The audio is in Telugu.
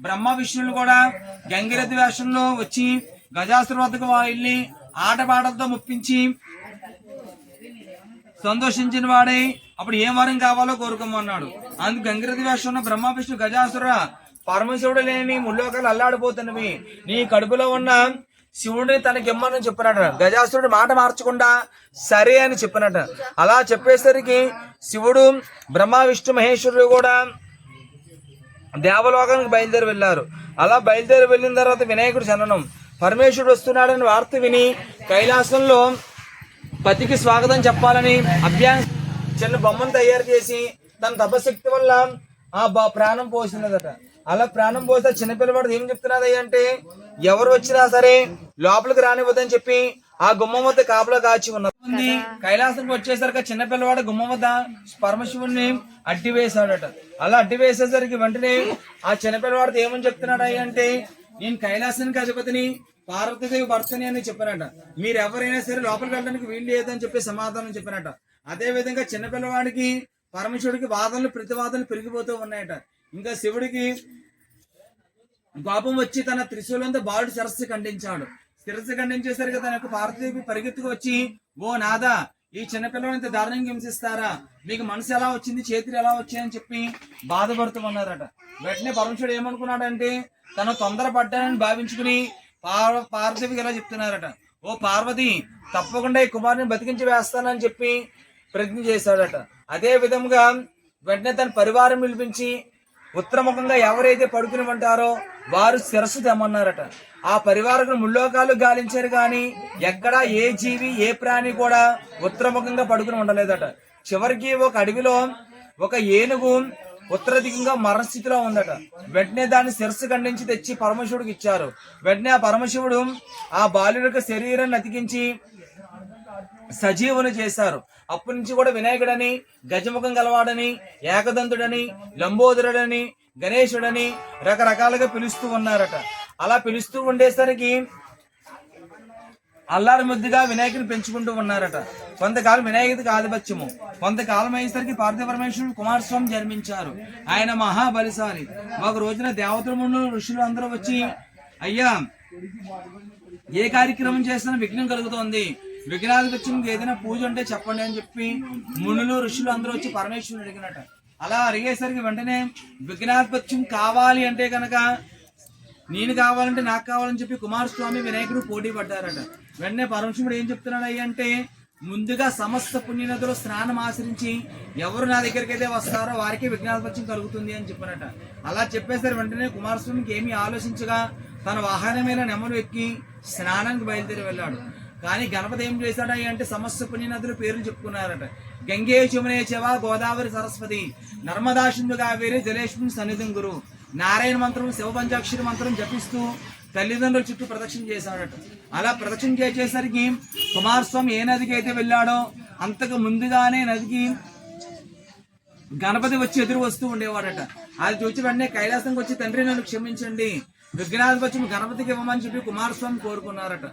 బ్రహ్మ విష్ణులు కూడా గంగిరెద్దు వేషంలో వచ్చి గజాసుర వద్దకు వెళ్ళి ఆటపాటలతో ముప్పించి సంతోషించిన వాడై. అప్పుడు ఏం వరం కావాలో కోరుకోమన్నాడు. అందుకు గంగిరథి వేషంలో బ్రహ్మ విష్ణు గజాసుర పరమశివుడు లేని ముల్లోకాలు అల్లాడిపోతున్నవి. నీ కడుపులో ఉన్న శివుడిని తనకిమ్మని చెప్పినట. గజాసురుడు మాట మార్చకుండా సరే అని చెప్పినట. అలా చెప్పేసరికి శివుడు బ్రహ్మ విష్ణు మహేశ్వరుడు కూడా దేవలోకానికి బయలుదేరి వెళ్ళారు. అలా బయలుదేరి వెళ్ళిన తర్వాత వినాయకుడు జననం పరమేశ్వరుడు వస్తున్నాడని వార్త విని కైలాసంలో పతికి స్వాగతం చెప్పాలని అభ్యా చిన్న బొమ్మను తయారు చేసి తన తపశక్తి వల్ల ఆ బా ప్రాణం పోసినదట. అలా ప్రాణం పోస్తే చిన్నపిల్లవాడు ఏం చెప్తున్నది అంటే ఎవరు వచ్చినా సరే లోపలికి రానివ్వదని చెప్పి ఆ గుమ్మం వద్ద కాపలా కాచి ఉన్నది. కైలాసంకి వచ్చేసరికి చిన్న పిల్లవాడు గుమ్మం వద్ద పరమశివుణ్ణి అడ్డి వేశాడట. అలా అడ్డి వేసేసరికి వెంటనే ఆ చిన్న పిల్లవాడితో ఏమని చెప్తున్నాడు అంటే నేను కైలాసానికి అధిపతిని పార్వతీదేవి భర్తని అని చెప్పారట. మీరు ఎవరైనా సరే లోపలికి వెళ్ళడానికి వీలు లేదని చెప్పి సమాధానం చెప్పారట. అదే విధంగా చిన్న పిల్లవాడికి పరమేశ్వరుడికి వాదనలు ప్రతివాదనలు పెరిగిపోతూ ఉన్నాయట. ఇంకా శివుడికి కోపం వచ్చి తన త్రిశూలంతో బాలుడి శిరస్సు ఖండించాడు. శిరస్సు ఖండించేసరికి తన యొక్క పార్వతీదేవి పరిగెత్తుకు వచ్చి ఓ నాదా ఈ చిన్నపిల్లవాడిని ఇంత దారుణంగా హింసిస్తారా? మీకు మనసు ఎలా వచ్చింది? చేతులు ఎలా వచ్చాయని చెప్పి బాధపడుతూ ఉన్నారట వెంటనే పరమేశ్వరుడు ఏమనుకున్నాడంటే తను తొందరపడ్డానని భావించుకుని పార్వ పార్వతీదేవికి ఎలా చెప్తున్నారట ఓ పార్వతి తప్పకుండా ఈ కుమారుని బతికించి వేస్తానని చెప్పి ప్రజ్ఞ చేశాడట. అదే విధంగా వెంటనే తన పరివారం పిలిపించి ఉత్తరముఖంగా ఎవరైతే పడుకుని ఉంటారో వారు శిరస్సు తెమ్మన్నారట. ఆ పరివారకు ముల్లోకాలు గాలించారు కానీ ఎక్కడా ఏ జీవి ఏ ప్రాణి కూడా ఉత్తరముఖంగా పడుకుని ఉండలేదట. చివరికి ఒక అడవిలో ఒక ఏనుగు ఉత్తర దిగంగా మరణస్థితిలో ఉందట. వెంటనే దాన్ని శిరస్సు ఖండించి తెచ్చి పరమశివుడికి ఇచ్చారు. వెంటనే ఆ పరమశివుడు ఆ బాలుడి యొక్క శరీరాన్ని అతికించి సజీవుని చేశారు. అప్పటి నుంచి కూడా వినాయకుడని గజముఖం గలవాడని ఏకదంతుడని లంబోదరుడని గణేశుడని రకరకాలుగా పిలుస్తూ ఉన్నారట. అలా పిలుస్తూ ఉండేసరికి అల్లారి ముద్దుగా వినాయకుని పెంచుకుంటూ ఉన్నారట. కొంతకాలం వినాయకుడికి ఆధిపత్యము. కొంతకాలం అయ్యేసరికి పార్థపరమేశ్వరుడు కుమారస్వామి జన్మించారు. ఆయన మహాబలిశాలి. ఒక రోజున దేవతల ముందు ఋషులు అందరూ వచ్చి అయ్యా ఏ కార్యక్రమం చేసినా విఘ్నం కలుగుతోంది. విఘ్నాధిపత్యం ఏదైనా పూజ ఉంటే చెప్పండి అని చెప్పి మునులు ఋషులు అందరూ వచ్చి పరమేశ్వరుని అడిగినట. అలా అడిగేసరికి వెంటనే విఘ్నాధిపత్యం కావాలి అంటే కనుక నేను కావాలంటే నాకు కావాలని చెప్పి కుమారస్వామి వినాయకుడు పోటీ పడ్డారట. వెంటనే పరమశివుడు ఏం చెప్తున్నాడు అంటే ముందుగా సమస్త పుణ్యనదులు స్నానం ఆచరించి ఎవరు నా దగ్గరికి అయితే వస్తారో వారికి విఘ్నాధిపత్యం కలుగుతుంది అని చెప్పినట. అలా చెప్పేసరి వెంటనే కుమారస్వామికి ఏమీ ఆలోచించగా తన వాహనమైన నెమరు ఎక్కి స్నానానికి బయలుదేరి వెళ్ళాడు. కానీ గణపతి ఏం చేశాడా అంటే సమస్త పుణ్యనదుల పేర్లు చెప్పుకున్నారట. గంగే చమునే చెవ గోదావరి సరస్వతి నర్మదా సింధు కావేరి జలేష్మి సన్నిధం గురు నారాయణ మంత్రం శివ పంచాక్షరి మంత్రం జపిస్తూ తల్లిదండ్రుల చుట్టూ ప్రదక్షిణ చేశాడట. అలా ప్రదక్షిణ చేసేసరికి కుమారస్వామి ఏ నదికి అయితే వెళ్ళాడో అంతకు ముందుగానే నదికి గణపతి వచ్చి ఎదురు వస్తూ ఉండేవాడట. అది చూసి వెంటనే కైలాసంకి వచ్చి తండ్రి నన్ను క్షమించండి. విఘ్నాధిపత్యం గణపతికి ఇవ్వమని చెప్పి కుమారస్వామి కోరుకున్నారట.